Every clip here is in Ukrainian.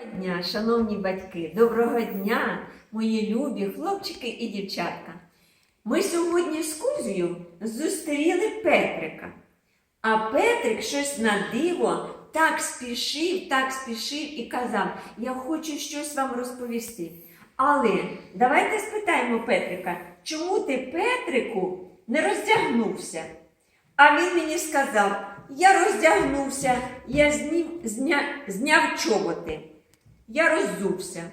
Доброго дня, шановні батьки, доброго дня, мої любі хлопчики і дівчатка. Ми сьогодні з Кузею зустріли Петрика. А Петрик щось на диво так спішив, так спішив і казав: Я хочу щось вам розповісти. Але давайте спитаємо Петрика, чому ти Петрику не роздягнувся? А він мені сказав: я роздягнувся, я знів, зня, зняв чоботи. Я роззувся.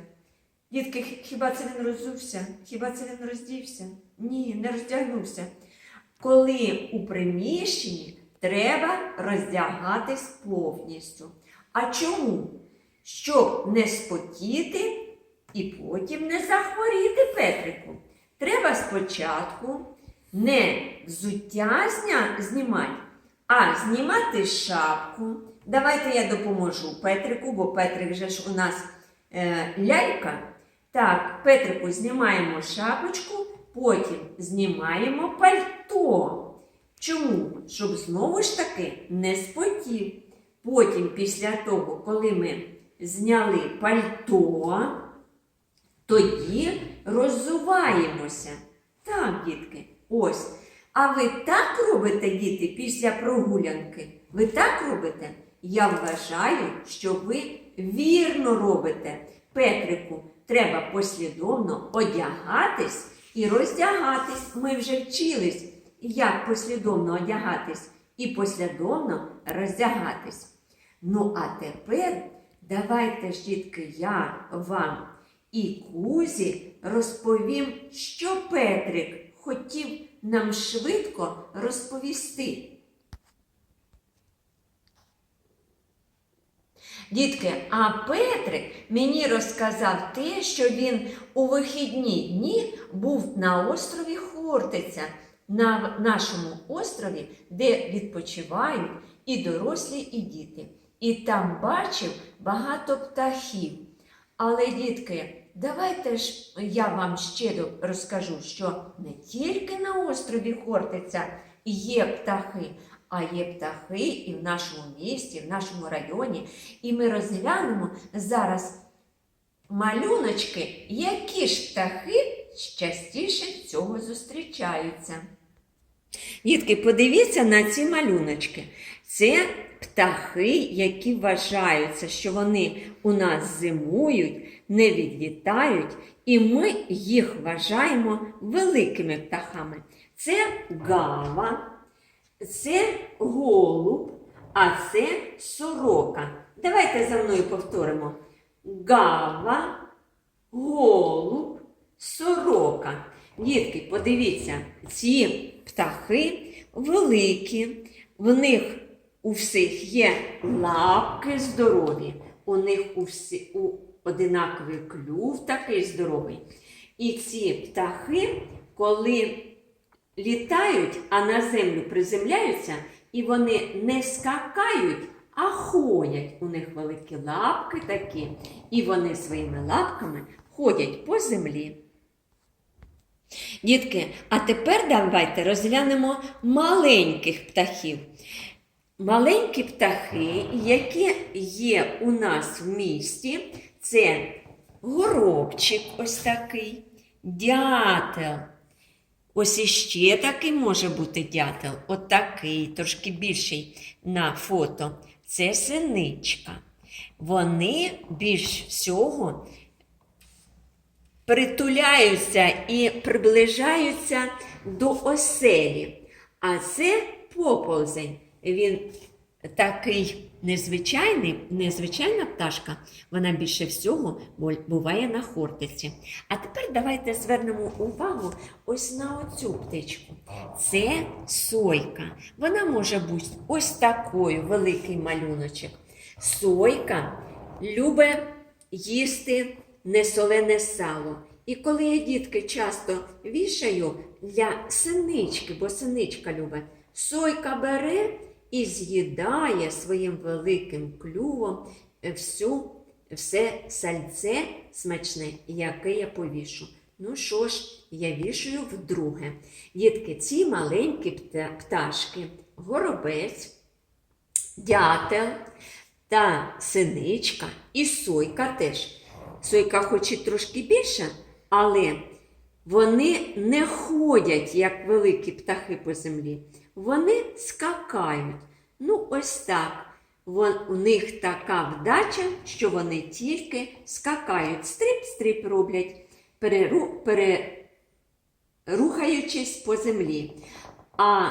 Дітки, хіба це він роззувся? Хіба це він роздівся? Ні, не роздягнувся. Коли у приміщенні треба роздягатись повністю. А чому? Щоб не спотіти і потім не захворіти Петрику. Треба спочатку не взуття знімати, а знімати шапку. Давайте я допоможу Петрику, бо Петрик же ж у нас е, лялька. Так, Петрику знімаємо шапочку, потім знімаємо пальто. Чому? Щоб знову ж таки не спотів. Потім, після того, коли ми зняли пальто, тоді роззуваємося. Так, дітки, ось. А ви так робите, діти, після прогулянки? Ви так робите? Я вважаю, що ви вірно робите. Петрику, треба послідовно одягатись і роздягатись. Ми вже вчились, як послідовно одягатись і послідовно роздягатись. Ну, а тепер давайте дітки, я вам і Кузі розповім, що Петрик хотів нам швидко розповісти. Дітки, а Петрик мені розказав те, що він у вихідні дні був на острові Хортиця, на нашому острові, де відпочивають і дорослі, і діти. І там бачив багато птахів. Але, дітки, давайте ж я вам ще розкажу, що не тільки на острові Хортиця є птахи, а є птахи і в нашому місті, в нашому районі. І ми розглянемо зараз малюночки, які ж птахи частіше цього зустрічаються. Дітки, подивіться на ці малюночки. Це птахи, які вважаються, що вони у нас зимують, не відлітають, і ми їх вважаємо великими птахами. Це гава, це голуб, а це сорока. Давайте за мною повторимо. Гава, голуб, сорока. Дітки, подивіться, ці птахи великі, в них у всіх є лапки здорові, у них у всі, у одинаковий клюв такий здоровий. І ці птахи, коли літають, а на землю приземляються, і вони не скакають, а ходять. У них великі лапки такі, і вони своїми лапками ходять по землі. Дітки, а тепер давайте розглянемо маленьких птахів. Маленькі птахи, які є у нас в місті, це горобчик ось такий, дятел. Ось іще такий може бути дятел, от трошки більший на фото. Це синичка. Вони більш всього притуляються і приближаються до оселі. А це поползень. Він такий незвичайний, незвичайна пташка, вона більше всього буває на хортиці. А тепер давайте звернемо увагу ось на оцю птичку. Це сойка. Вона може бути ось такою, великий малюночок. Сойка любить їсти несолене сало. І коли я дітки часто вішаю для синички, бо синичка любить, сойка бере і з'їдає своїм великим клювом всю, все сальце смачне, яке я повішу. Ну що ж, я вішаю вдруге. Дітки, ці маленькі пташки, горобець, дятел, та синичка і сойка теж. Сойка хоч і трошки більша, але вони не ходять, як великі птахи по землі. Вони скакають. Ну, ось так. Вон, у них така вдача, що вони тільки скакають, стрип-стрип роблять, переру, перерухаючись по землі. А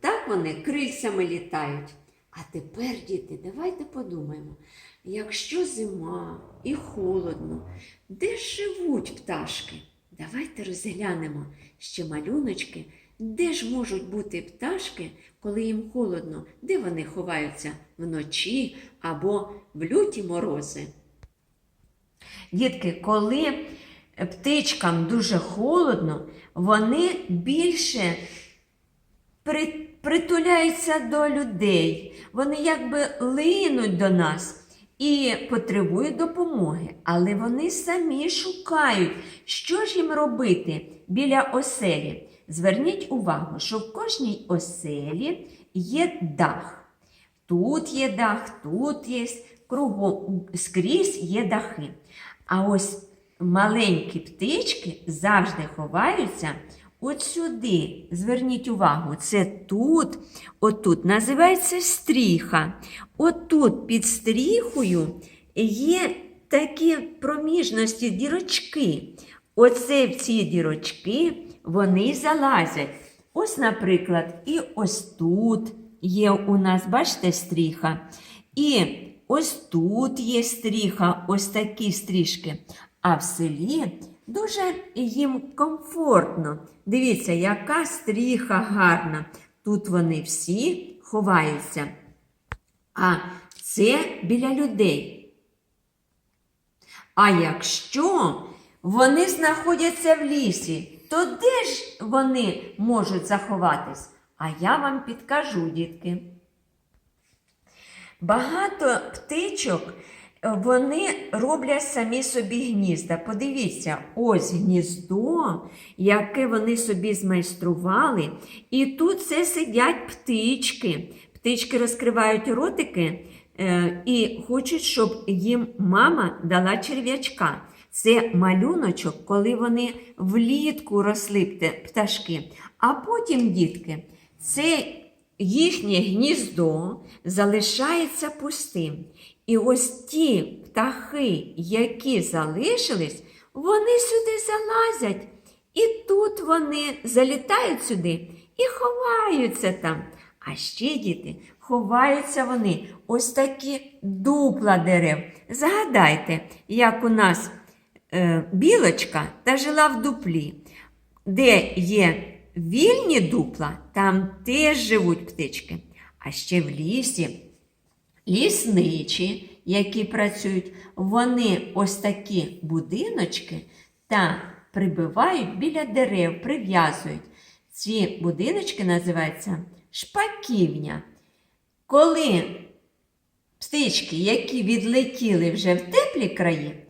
так вони крильцями літають. А тепер, діти, давайте подумаємо, якщо зима і холодно, де живуть пташки? Давайте розглянемо ще малюночки, де ж можуть бути пташки, коли їм холодно, де вони ховаються вночі або в люті морози. Дітки, коли птичкам дуже холодно, вони більше при- притуляються до людей. Вони якби линуть до нас і потребують допомоги. Але вони самі шукають, що ж їм робити біля оселі. Зверніть увагу, що в кожній оселі є дах. Тут є дах, тут є кругом, скрізь є дахи. А ось маленькі птички завжди ховаються от сюди. Зверніть увагу, це тут, отут називається стріха. Отут під стріхою є такі проміжності, дірочки. Оце в ці дірочки вони залазять. Ось, наприклад, і ось тут є у нас, бачите, стріха. І ось тут є стріха, ось такі стрішки. А в селі дуже їм комфортно. Дивіться, яка стріха гарна. Тут вони всі ховаються. А це біля людей. А якщо вони знаходяться в лісі, то де ж вони можуть заховатись? А я вам підкажу, дітки. Багато птичок вони роблять самі собі гнізда. Подивіться, ось гніздо, яке вони собі змайстрували. І тут це сидять птички. Птички розкривають ротики е, і хочуть, щоб їм мама дала черв'ячка. Це малюночок, коли вони влітку росли пташки. А потім, дітки, це їхнє гніздо залишається пустим. І ось ті птахи, які залишились, вони сюди залазять. І тут вони залітають сюди і ховаються там. А ще діти ховаються вони ось такі дупла дерев. Згадайте, як у нас білочка та жила в дуплі, де є вільні дупла, там теж живуть птички. А ще в лісі лісничі, які працюють, вони ось такі будиночки та прибивають біля дерев, прив'язують. Ці будиночки називаються шпаківня. Коли птички, які відлетіли вже в теплі краї,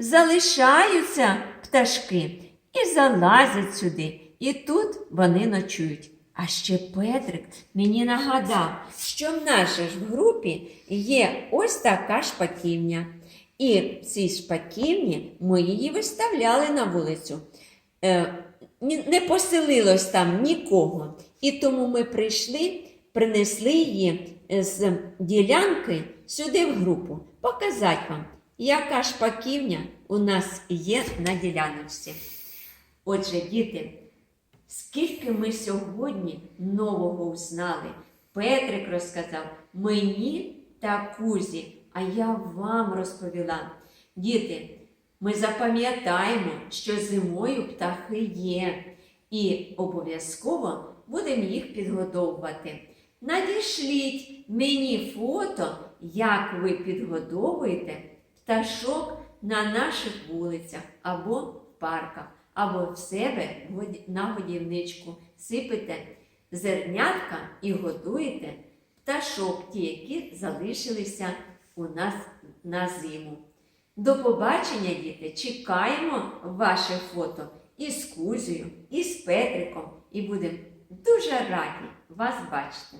залишаються пташки і залазять сюди. І тут вони ночують. А ще Петрик мені нагадав, що в нашій ж групі є ось така шпаківня. І в цій шпаківні ми її виставляли на вулицю. Е, не поселилось там нікого. І тому ми прийшли, принесли її з ділянки сюди в групу. Показати вам, яка шпаківня у нас є на діляночці. Отже, діти, скільки ми сьогодні нового узнали. Петрик розказав мені та Кузі, а я вам розповіла. Діти, ми запам'ятаємо, що зимою птахи є, і обов'язково будемо їх підгодовувати. Надішліть мені фото, як ви підгодовуєте пташок на наших вулицях або в парках, або в себе на годівничку. Сипете зернятка і годуєте пташок, ті, які залишилися у нас на зиму. До побачення, діти! Чекаємо ваше фото і з Кузею, і з Петриком, і будемо дуже раді вас бачити.